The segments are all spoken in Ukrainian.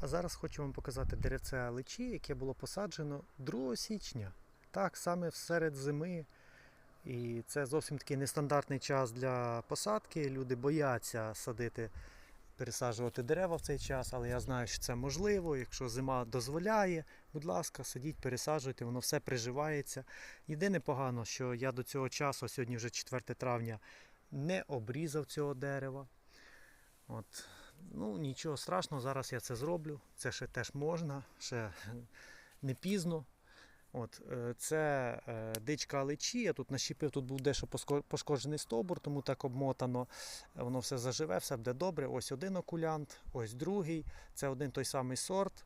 А зараз хочу вам показати деревце личі, яке було посаджено 2 січня. Так, саме всеред зими. І це зовсім такий нестандартний час для посадки. Люди бояться садити, пересаджувати дерева в цей час, але я знаю, що це можливо. Якщо зима дозволяє, будь ласка, садіть, пересаджуйте, воно все приживається. Єдине погано, що я до цього часу, сьогодні вже 4 травня, не обрізав цього дерева. От, ну, нічого страшного, зараз я це зроблю. Це ще теж можна, ще не пізно. От, е, це е, дичка алечі. Я тут нащепив, тут був дещо пошкоджений стовбур, тому так обмотано. Воно все заживе, все буде добре. Ось один окулянт, ось другий. Це один той самий сорт.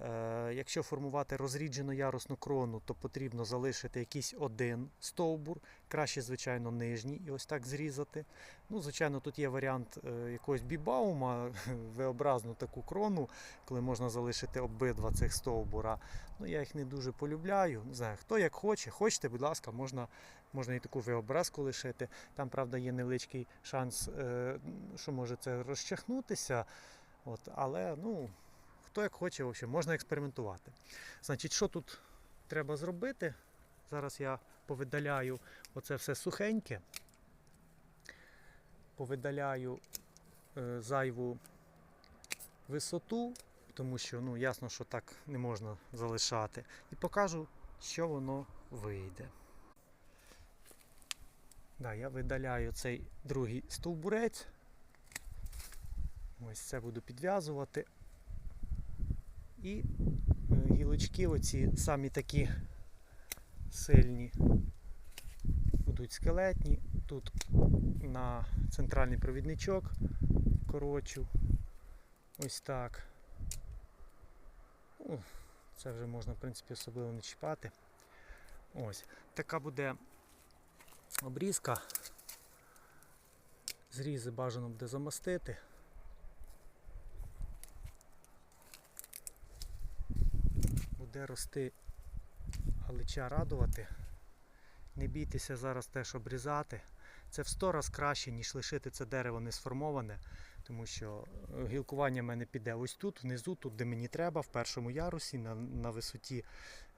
Е, якщо формувати розріджену ярусну крону, то потрібно залишити якийсь один стовбур, краще, звичайно, нижній, і ось так зрізати. Ну, звичайно, тут є варіант е, якогось бібаума, V-образну таку крону, коли можна залишити обидва цих стовбура. Ну, я їх не дуже полюбляю. Не знаю, хто як хоче. Хочете, будь ласка, можна, можна і таку V-образку лишити. Там, правда, є невеличкий шанс, е, що може це розчахнутися. От, але ну, хто як хоче, в общем, можна експериментувати. Значить, що тут треба зробити? Зараз я повидаляю оце все сухеньке. Повидаляю е, зайву висоту, тому що ну, ясно, що так не можна залишати. І покажу, що воно вийде. Да, я видаляю цей другий стовбурець. Ось це буду підв'язувати. І е, гілочки, оці самі такі сильні, будуть скелетні. Тут на центральний провідничок корочу. Ось так. Це вже можна, в принципі, особливо не чіпати. Ось. Така буде обрізка. Зрізи бажано буде замастити. Буде рости галича радувати. Не бійтеся зараз теж обрізати. Це в 100 раз краще, ніж лишити це дерево не сформоване, тому що е, гілкування в мене піде ось тут, внизу, тут, де мені треба, в першому ярусі, на, на висоті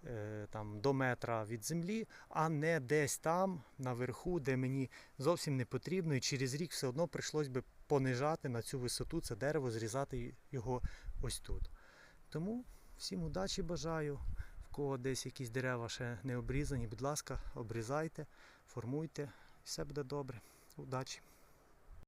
е, там, до метра від землі, а не десь там, наверху, де мені зовсім не потрібно, і через рік все одно прийшлось би понижати на цю висоту це дерево, зрізати його ось тут. Тому всім удачі бажаю. В кого десь якісь дерева ще не обрізані, будь ласка, обрізайте, формуйте, все буде добре. Удачі!